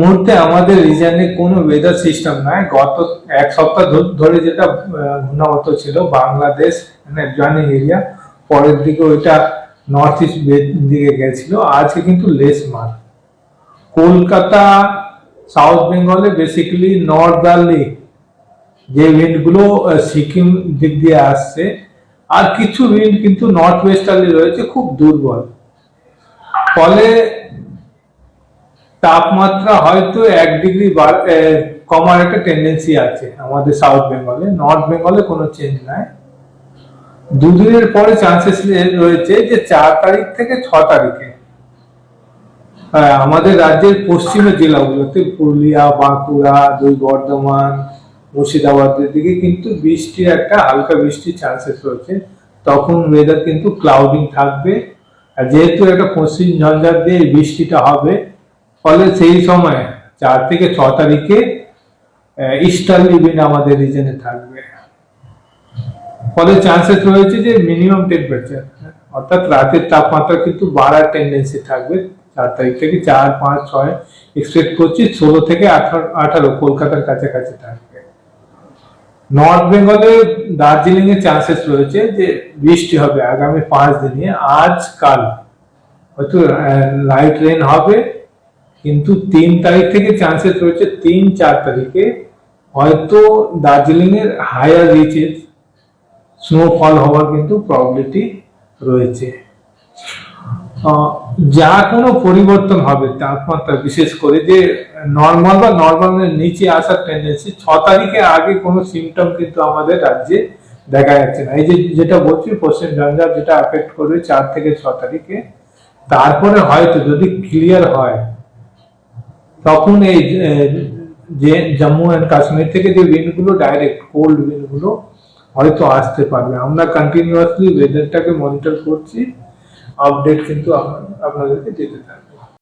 মুহূর্তে আমাদের রিজনে কোনো ওয়েদার সিস্টেম নাই। গত এক সপ্তাহ ধরে যেটা ঘূর্ণাবর্ত ছিল, বাংলাদেশ মানে জয়নিং এরিয়া পরের দিকে ওইটা নর্থ ইস্ট দিকে গেছিল। আজকে কিন্তু লেস মার কলকাতা সাউথ বেঙ্গলে বেসিক্যালি নর্থ নর্দার্লি যে উইন্ডগুলো সিকিম দিক দিয়ে আসছে, আর কিছু উইন্ড কিন্তু নর্থ ওয়েস্টার্লি রয়েছে, খুব দুর্বল। ফলে তাপমাত্রা হয়তো এক ডিগ্রি কমার একটা টেন্ডেন্সি আছে আমাদের সাউথ বেঙ্গলে নর্থ বেঙ্গলে কোনো চেঞ্জ নাই। দুদিনের পরে চান্সেস রয়েছে যে চার তারিখ থেকে ছ তারিখে আমাদের রাজ্যের পশ্চিমের জেলাগুলোতে পুরুলিয়া, বাঁকুড়া, দুই বর্ধমান, মুর্শিদাবাদের দিকে কিন্তু বৃষ্টির একটা হালকা বৃষ্টির চান্সেস রয়েছে। তখন ওয়েদার কিন্তু ক্লাউডিং থাকবে। আর যেহেতু একটা পশ্চিম ঝঞ্ঝার দিয়ে বৃষ্টিটা হবে ফলে সেই সময় চার থেকে ছ তারিখে ইস্টার্লি উইন্ড আমাদের রিজনে থাকবে। ফলে চান্সেস রয়েছে যে মিনিমাম টেম্পারেচার অর্থাৎ রাতের তাপমাত্রা কিন্তু বাড়ার টেন্ডেন্সি থাকবে। চার তারিখ থেকে চার, পাঁচ, ছয় এক্সপেক্ট করছি, ষোলো থেকে আঠারো আঠারো কলকাতার কাছাকাছি থাকবে। নর্থ বেঙ্গলে দার্জিলিং এর চান্সেস রয়েছে যে বৃষ্টি হবে আগামী পাঁচ দিনে। আজ কাল হয়তো লাইট রেন হবে কিন্তু তিন তারিখ থেকে চান্সেস রয়েছে তিন চার তারিখে হয়তো দার্জিলিং এর হায়ার রিচেস স্নোফল হওয়ার কিন্তু প্রবাবিলিটি রয়েছে। যা কোনো পরিবর্তন হবে, তাপমাত্রা বিশেষ করে যে নর্মাল বা নর্মালের নিচে আসার টেন্ডেন্সি ছ তারিখে আগে কোনো সিমটম কিন্তু আমাদের রাজ্যে দেখা যাচ্ছে না। এই যে যেটা বলছি, পশ্চিম ঝঞ্ঝা যেটা অ্যাফেক্ট করবে চার থেকে ছ তারিখে, তারপরে হয়তো যদি ক্লিয়ার হয় তখন এই যে জম্মু অ্যান্ড কাশ্মীর থেকে যে উইন্ডগুলো ডাইরেক্ট কোল্ড উইন্ডগুলো হয়তো আসতে পারবে। আমরা কন্টিনিউয়াসলি ওয়েদারটাকে মনিটর করছি আপডেট কিন্তু আপনাদেরকে দিতে থাকব।